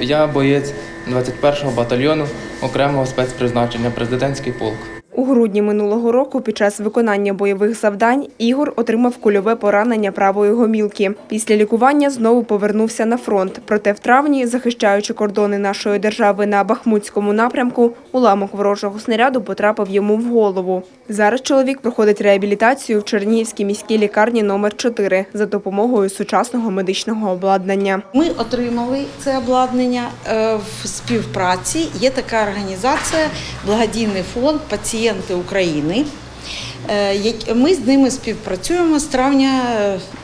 Я боєць 21-го батальйону окремого спецпризначення президентський полк. У грудні минулого року під час виконання бойових завдань Ігор отримав кульове поранення правої гомілки. Після лікування знову повернувся на фронт. Проте в травні, захищаючи кордони нашої держави на Бахмутському напрямку, уламок ворожого снаряду потрапив йому в голову. Зараз чоловік проходить реабілітацію в Чернігівській міській лікарні номер 4 за допомогою сучасного медичного обладнання. Ми отримали це обладнання е, в співпраці. Є така організація Благодійний фонд Пацієнти України. Е, Ми з ними співпрацюємо з травня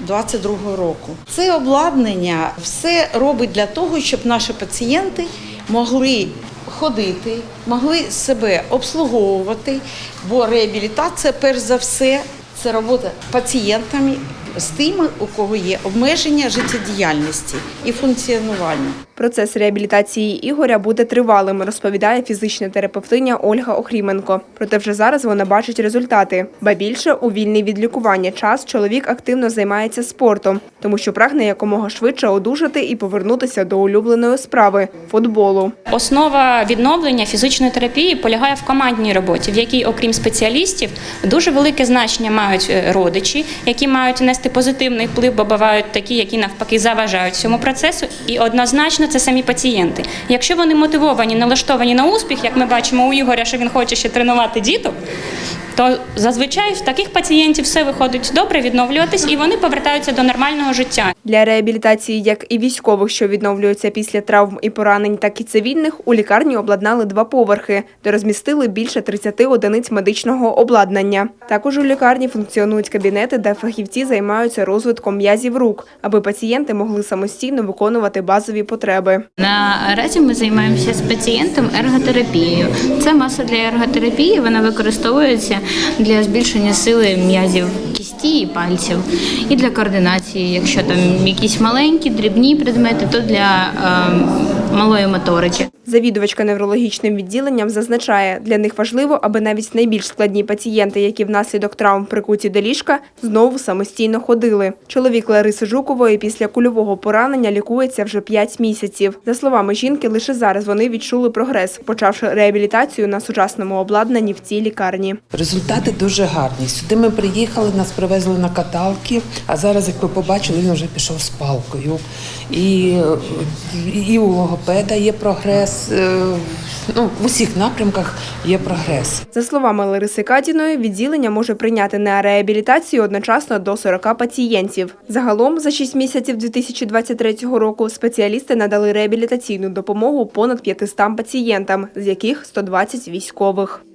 2022 року. Це обладнання все робить для того, щоб наші пацієнти могли ходити, могли себе обслуговувати, бо реабілітація, перш за все, це робота пацієнтами з тими, у кого є обмеження життєдіяльності і функціонування. Процес реабілітації Ігоря буде тривалим, розповідає фізична терапевтиня Ольга Охріменко. Проте вже зараз вона бачить результати. Ба більше у вільний від лікування час чоловік активно займається спортом, тому що прагне якомога швидше одужати і повернутися до улюбленої справи футболу. Основа відновлення фізичної терапії полягає в командній роботі, в якій, окрім спеціалістів, дуже велике значення мають е, родичі, які мають нести позитивний вплив, бо бувають такі, які навпаки заважають цьому процесу. І однозначно це самі пацієнти. Якщо вони мотивовані, налаштовані на успіх, як ми бачимо у Ігоря, що він хоче ще тренувати діток. То зазвичай в таких пацієнтів все виходить добре, відновлюватись, і вони повертаються до нормального життя. Для реабілітації як і військових, що відновлюються після травм і поранень, так і цивільних, у лікарні обладнали два поверхи, де розмістили більше 30 одиниць медичного обладнання. Також у лікарні функціонують кабінети, де фахівці займаються розвитком м'язів рук, аби пацієнти могли самостійно виконувати базові потреби. Наразі ми займаємося з пацієнтом ерготерапією. Це маса для ерготерапії. Вона використовується для збільшення сили м'язів і пальців, і для координації. Якщо там якісь маленькі, дрібні предмети, то для е, малої моторики. Завідувачка неврологічним відділенням зазначає, для них важливо, аби навіть найбільш складні пацієнти, які внаслідок травм прикуті до ліжка, знову самостійно ходили. Чоловік Лариси Жукової після кульового поранення лікується вже 5 місяців. За словами жінки, лише зараз вони відчули прогрес, почавши реабілітацію на сучасному обладнанні в цій лікарні. Результати дуже гарні. Сюди ми приїхали, нас привезли на каталки, а зараз, як ви побачили, він вже пішов з палкою. І, і у логопеда є прогрес. Е, Ну, в усіх напрямках є прогрес. За словами Лариси Катіної, відділення може прийняти на реабілітацію одночасно до 40 пацієнтів. Загалом за 6 місяців 2023 року спеціалісти надали реабілітаційну допомогу понад 500 пацієнтам, з яких 120 військових.